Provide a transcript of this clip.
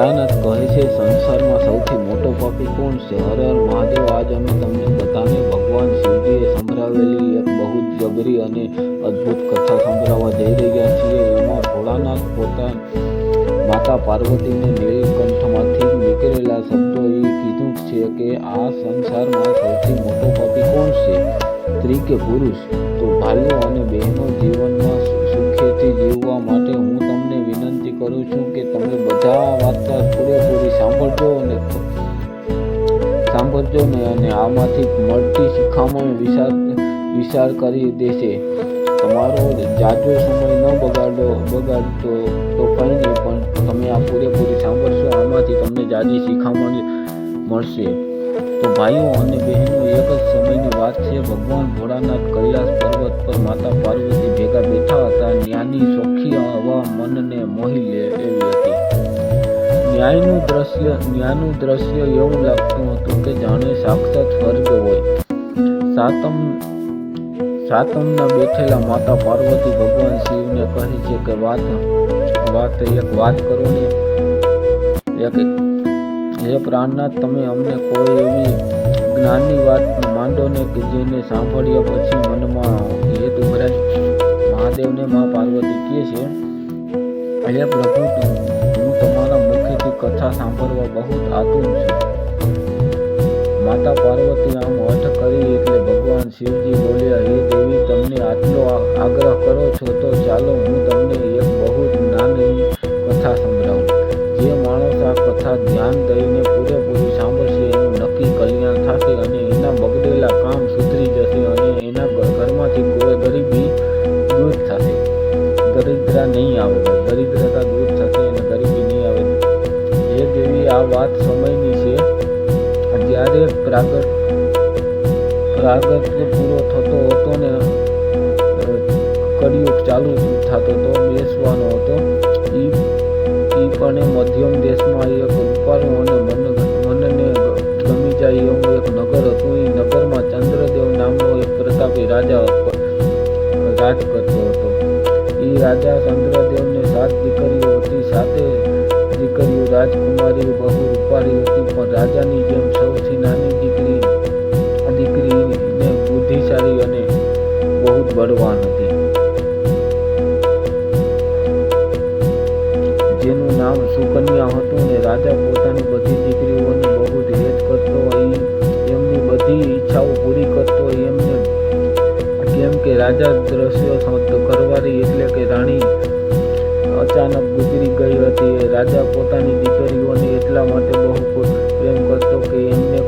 ભોળાનાથ કહે છે, સંસારમાં સૌથી મોટો પાપી કોણ છે? હર હર મહાદેવ, આજ અમે તમને બધાને ભગવાન શિવજીએ સંભળાવેલી એક બહુ જ જબરી અને અદ્ભુત કથા સંભળાવવા જઈ રહ્યા છીએ. એમાં ભોળાનાથ પોતા માતા પાર્વતીને નીલકંઠમાંથી નીકળેલા શબ્દો એ કીધું છે કે, આ સંસારમાં સૌથી મોટો પાપી કોણ છે? સ્ત્રી કે પુરુષ, તો ભાઈઓ અને બહેનો જીવનમાં ને અને આમાંથી મળતી શિખામણ વિચાર વિચાર કરી દેશે. તમારો જાજો સમય ન બગાડો બગાડતો તો કંઈ નહીં, પણ તમે આ પૂરેપૂરી સાંભળશો, આમાંથી તમને જાજી શિખામણ મળશે. તો ભાઈઓ અને બહેનો, એક જ સમયની વાત છે, ભગવાન ભોળાનાથ કૈલાસ પર્વત પર માતા પાર્વતી ભેગા બેઠા હતા. જ્ઞાની ચોખ્ખી હવા મનને મોહી લે એવી ન્યાયનું દ્રશ્ય ન્યાયનું દ્રશ્ય એવું લાગતું હતું કે જાણે સાક્ષાત સ્વર્ગ હોય. સાતમ, સાતમના બેઠેલા માતા પાર્વતી ભગવાન શિવને કહે છે કે વાત વાત એક વાત કરો ને. એક, હે પ્રાણનાથ, તમે અમને કોઈ એવી જ્ઞાનની વાત માંડો ને કે જેને સાંભળ્યા પછી મનમાં હેત ઉભરાય. મહાદેવને મા પાર્વતી કહે છે, હે પ્રભુ કથા સાંભળવા બહુ આતુર છું. માતા પાર્વતી આમ અર્થ કરી એટલે ભગવાન શિવજી બોલ્યા, હે આ વાત સમયની છે. જ્યારે પ્રાગટ, પ્રાગટ્ય પૂરો થતો હતો ને કળિયુગ ચાલુ થતો હતો બેસવાનો હતો. એ એ પણ મધ્યમ દેશમાં એક રૂપાળું અને મન, મનને ગમી જાય એવું એક નગર હતું. એ નગરમાં ચંદ્રદેવ નામનો એક પ્રતાપી રાજા રાજ કરતો હતો. એ રાજા ચંદ્રદેવને સાત દીકરીઓ રાજકુમારી બહુ રૂપાળી હતી, પણ રાજાની જેમ સૌથી નાની દીકરી દીકરીને બુદ્ધિશાળી અને બહુ બળવાન હતી. જેનું નામ સુકન્યા હતું ને રાજા પોતાની બધી દીકરીઓને બહુ હેત કરતો એમની બધી ઈચ્છાઓ પૂરી કરતો એમને કેમ કે રાજા દ્રશ્યો કરવાની એટલે કે રાણી અચાનક ગુજરી ગઈ હતી. રાજા પોતાની દીકરીઓને એટલા માટે બહુ પ્રેમ કરતો કે એમને